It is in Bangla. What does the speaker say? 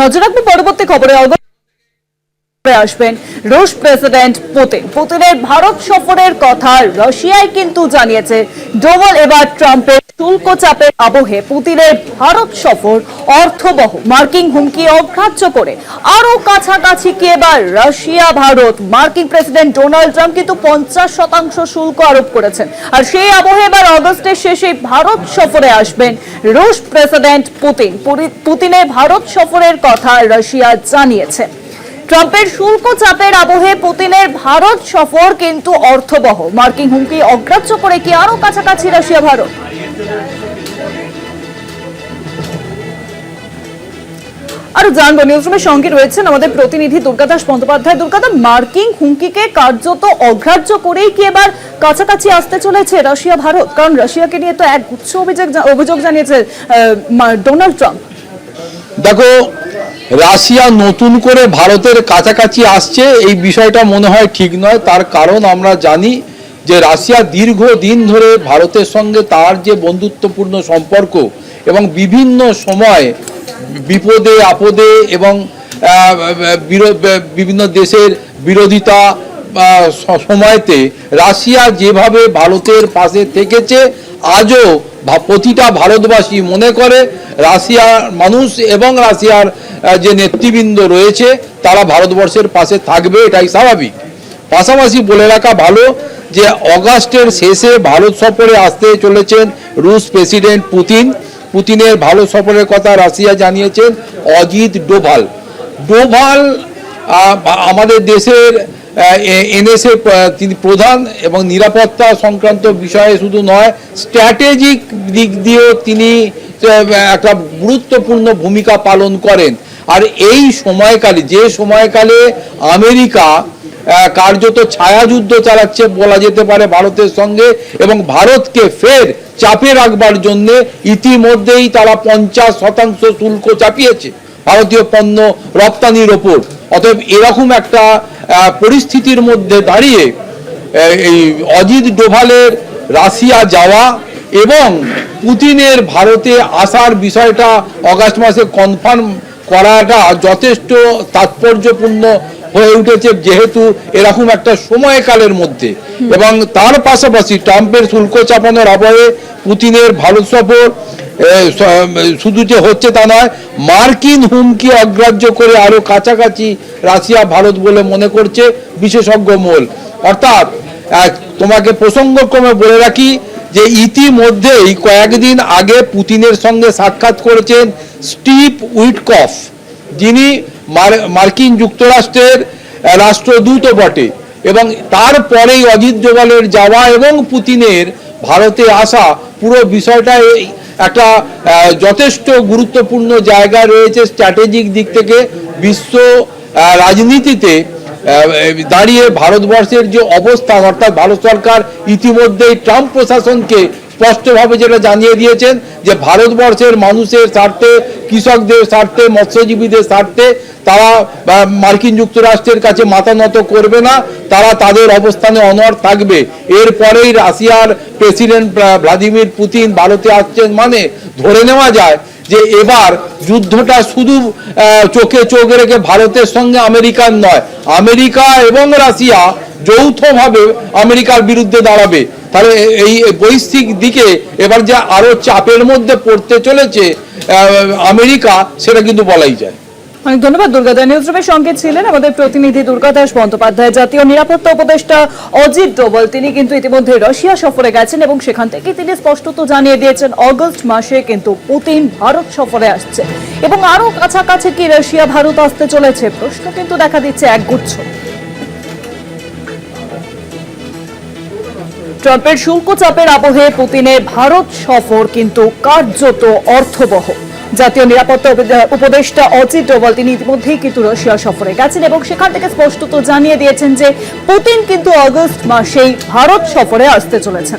নজর রাখব পরবর্তী খবরে। আসবেন রুশ প্রেসিডেন্ট পুতিন। পুতিনের ভারত সফরের কথা রাশিয়ায় কিন্তু জানিয়েছে। ডোভাল এবার ট্রাম্পের শুল্ক আবহে পুতিনের ভারত সফর অর্থবহ। মার্কিন হুমকি অগ্রাহ্য করে আরও কাছাকাছি কি এবার রাশিয়া, ভারত। মার্কিন প্রেসিডেন্ট ডোনাল্ড ট্রাম্প কিন্তু পঞ্চাশ শতাংশ শুল্ক আরোপ করেছেন। আর সেই আবহে এবার অগস্টের শেষে ভারত সফরে আসবেন রুশ প্রেসিডেন্ট পুতিন। পুতিনের ভারত সফরের কথা রাশিয়া জানিয়েছে। ট্রাম্পের শুল্ক চাপের আবহে পুতিনের ভারত সফর কিন্তু অর্থবহ। মার্কিন হুমকি অগ্রাহ্য করে কি আরও কাছাকাছি রাশিয়া, ভারত? নিউজরুমের সঙ্গে রয়েছেন আমাদের প্রতিনিধি দুর্গাদাস বন্দ্যোপাধ্যায়। দুর্গাদা মার্কিন হুমকিকে কার্যত অগ্রাহ্য করেই কি এবার কাছাকাছি আসতে চলেছে রাশিয়া, ভারত? কারণ রাশিয়াকে নিয়ে তো এক অভিযোগ অভিযোগ জানিয়েছে ডোনাল্ড ট্রাম্প। দেখো, রাশিয়া নতুন করে ভারতের কাছাকাছি আসছে, এই বিষয়টা মনে হয় ঠিক নয়। তার কারণ আমরা জানি যে রাশিয়া দীর্ঘ দিন ধরে ভারতের সঙ্গে তার যে বন্ধুত্বপূর্ণ সম্পর্ক এবং বিভিন্ন সময় বিপদে, আপদে এবং বিভিন্ন দেশের বিরোধিতা সময়তে রাশিয়া যেভাবে ভারতের পাশে থেকেছে, আজও প্রতিটা ভারতবাসী মনে করে রাশিয়ার মানুষ এবং রাশিয়ার যে নেতৃবৃন্দ রয়েছে, তারা ভারতবর্ষের পাশে থাকবে, এটাই স্বাভাবিক। পাশাপাশি বলে রাখা ভালো যে অগাস্টের শেষে ভারত সফরে আসতে চলেছেন রুশ প্রেসিডেন্ট পুতিন। পুতিনের ভারত সফরের কথা রাশিয়া জানিয়েছেন অজিত ডোভাল। ডোভাল আমাদের দেশের এনএসএ তিনি প্রধান এবং নিরাপত্তা সংক্রান্ত বিষয়ে শুধু নয়, স্ট্র্যাটেজিক দিক দিয়েও তিনি একটা গুরুত্বপূর্ণ ভূমিকা পালন করেন। আর এই সময়কালে, যে সময়কালে আমেরিকা কার্যত ছায়াযুদ্ধ চালাচ্ছে বলা যেতে পারে ভারতের সঙ্গে এবং ভারতকে ফের চাপে রাখবার জন্য ইতিমধ্যেই তারা পঞ্চাশ শতাংশ শুল্ক চাপিয়েছে ভারতীয় পণ্য রপ্তানির ওপর। অতএব এরকম একটা পরিস্থিতির মধ্যে দাঁড়িয়ে এই অজিত ডোভালের রাশিয়া যাওয়া এবং পুতিনের ভারতে আসার বিষয়টা অগাস্ট মাসে কনফার্ম করাটা যথেষ্ট তাৎপর্যপূর্ণ হয়ে উঠেছে যেহেতু এরকম একটা সময়কালের মধ্যে। এবং তার পাশাপাশি ট্রাম্পের শুল্ক চাপানোর আবহে পুতিনের ভারত সফর শুধু যে হচ্ছে তা নয় মার্কিন হুমকি অগ্রাহ্য করে আরও কাছাকাছি রাশিয়া ভারত বলে মনে করছে বিশেষজ্ঞ মহল। অর্থাৎ তোমাকে প্রসঙ্গক্রমে বলে রাখি যে ইতিমধ্যেই কয়েকদিন আগে পুতিনের সঙ্গে সাক্ষাৎ করেছেন স্টিভ উইটকফ। যিনি মার্কিন যুক্তরাষ্ট্রের আহ, রাষ্ট্রদূতও বটে এবং তারপরেই অজিত ডোভালের যাওয়া এবং পুতিনের ভারতে আসা পুরো বিষয়টা একটা যথেষ্ট গুরুত্বপূর্ণ জায়গা রয়েছে স্ট্র্যাটেজিক দিক থেকে বিশ্ব রাজনীতিতে দাঁড়িয়ে ভারতবর্ষের যে অবস্থান অর্থাৎ ভারত সরকার ইতিমধ্যেই ট্রাম্প প্রশাসনকে স্পষ্টভাবে যেটা জানিয়ে দিয়েছেন যে ভারতবর্ষের মানুষের স্বার্থে, কৃষকদের স্বার্থে, মৎস্যজীবীদের স্বার্থে তারা মার্কিন যুক্তরাষ্ট্রের কাছে মাথা নত করবে না, তারা তাদের অবস্থানে অনড় থাকবে। এরপরেই রাশিয়ার প্রেসিডেন্ট ভ্লাদিমির পুতিন ভারতে আসছেন মানে ধরে নেওয়া যায় যে এবার যুদ্ধটা শুধু চোখে চোখ রেখে ভারতের সঙ্গে আমেরিকার নয়, আমেরিকা এবং রাশিয়া যৌথভাবে আমেরিকার বিরুদ্ধে দাঁড়াবে। তাহলে এই বৈশ্বিক দিকে এবার যে আরও চাপের মধ্যে পড়তে চলেছে আমেরিকা, সেটা কিন্তু বলাই যায়। অনেক ধন্যবাদ দুর্গাদা নিউজরুমের সঙ্গে ছিলেন আমাদের প্রতিনিধি দুর্গাদাস বন্দ্যোপাধ্যায়, জাতীয় নিরাপত্তা উপদেষ্টা অজিত ডোভাল তিনি কিন্তু ইতিমধ্যে রাশিয়া সফরে গেছেন এবং সেখান থেকে তিনি স্পষ্টত জানিয়ে দিয়েছেন, অগস্ট মাসে কিন্তু পুতিন ভারত সফরে আসছে। এবং আরও কাছাকাছি কি রাশিয়া ভারত আসতে চলেছে, প্রশ্ন কিন্তু দেখা দিচ্ছে একগুচ্ছ। ট্রাম্পের শুল্ক চাপের আবহে পুতিনের ভারত সফর কিন্তু কার্যত অর্থবহ। জাতীয় নিরাপত্তা উপদে- উপদেষ্টা অজিত ডোভাল, তিনি ইতিমধ্যেই কিন্তু রাশিয়া সফরে গেছেন এবং সেখান থেকে স্পষ্টত জানিয়ে দিয়েছেন যে পুতিন কিন্তু অগস্ট মাসেই ভারত সফরে আসতে চলেছেন।